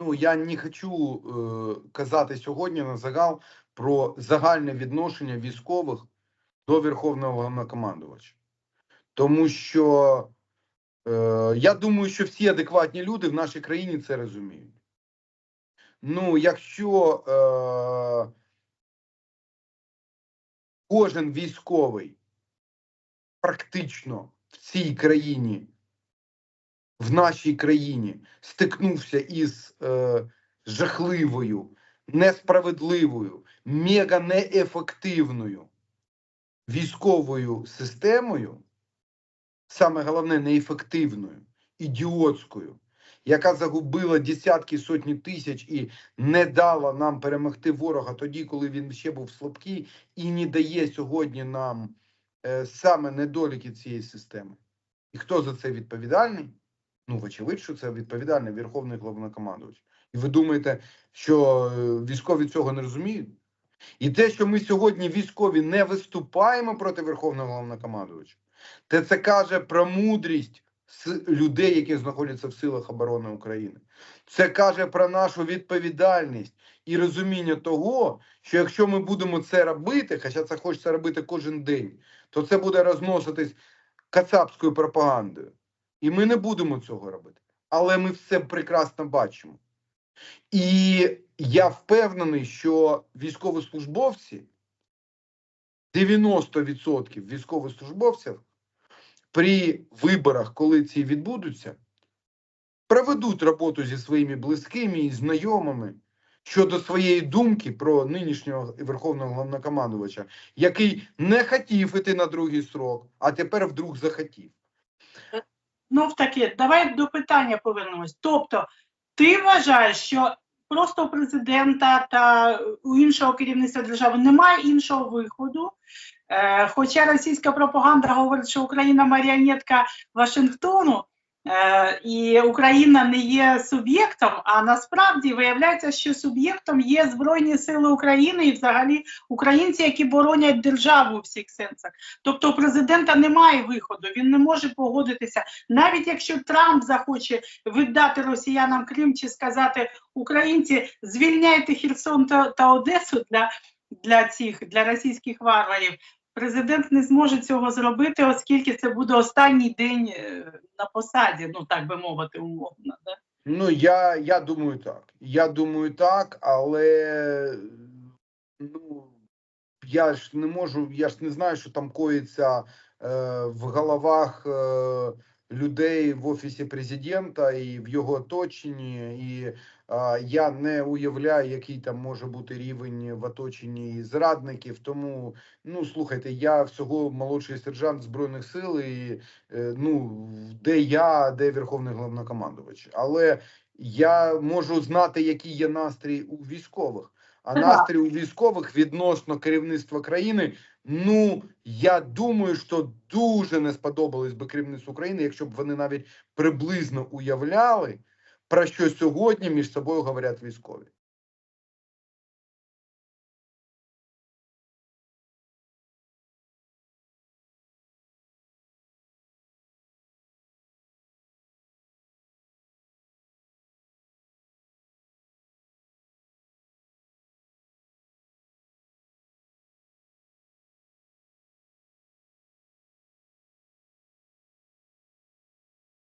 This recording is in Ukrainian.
Ну я не хочу е, казати сьогодні на загал про загальне відношення військових до Верховного Головнокомандувача. Тому що е, я думаю, що всі адекватні люди в нашій країні це розуміють. Ну, якщо е, кожен військовий практично в цій країні, в нашій країні стикнувся із е, жахливою, несправедливою, мега неефективною військовою системою, саме головне, неефективною, ідіотською, яка загубила десятки сотні тисяч і не дала нам перемогти ворога тоді, коли він ще був слабкий, і не дає сьогодні нам е, саме недоліки цієї системи. І хто за це відповідальний? Ну, вочевидь, що це відповідальний Верховний головнокомандувач. І ви думаєте, що е, військові цього не розуміють? І те, що ми сьогодні військові не виступаємо проти Верховного головнокомандувача, те це каже про мудрість людей, які знаходяться в силах оборони України. Це каже про нашу відповідальність і розуміння того, що якщо ми будемо це робити, хоча це хочеться робити кожен день, то це буде розноситись кацапською пропагандою. І ми не будемо цього робити. Але ми все прекрасно бачимо. І я впевнений, що військовослужбовці, 90% військовослужбовців при виборах, коли ці відбудуться, проведуть роботу зі своїми близькими і знайомими щодо своєї думки про нинішнього верховного головнокомандувача, який не хотів іти на другий срок, а тепер вдруг захотів. Ну, в таке, давай до питання повернемось. Тобто, ти вважаєш, що просто у президента та у іншого керівництва держави немає іншого виходу. Е, хоча російська пропаганда говорить, що Україна маріонетка Вашингтону, і Україна не є суб'єктом, а насправді виявляється, що суб'єктом є Збройні Сили України і взагалі українці, які боронять державу у всіх сенсах. Тобто у президента немає виходу, він не може погодитися навіть якщо Трамп захоче віддати росіянам Крим чи сказати українці, звільняйте Херсон та, та Одесу для, для цих для російських варварів. Президент не зможе цього зробити, оскільки це буде останній день е, на посаді, ну так би мовити, умовно. Да? Ну, я, я думаю так. Я думаю так, але ну, я ж не можу, я ж не знаю, що там коїться е, в головах е, людей в офісі президента і в його оточенні. І е, я не уявляю, який там може бути рівень в оточенні зрадників. Тому, ну слухайте, я всього молодший сержант збройних сил, і е, ну де я, де верховний головнокомандувач. Але я можу знати, який є настрій у військових. А настрій у військових відносно керівництва країни. Ну я думаю, що дуже не сподобалось би керівництву України, якщо б вони навіть приблизно уявляли, про що сьогодні між собою говорять військові.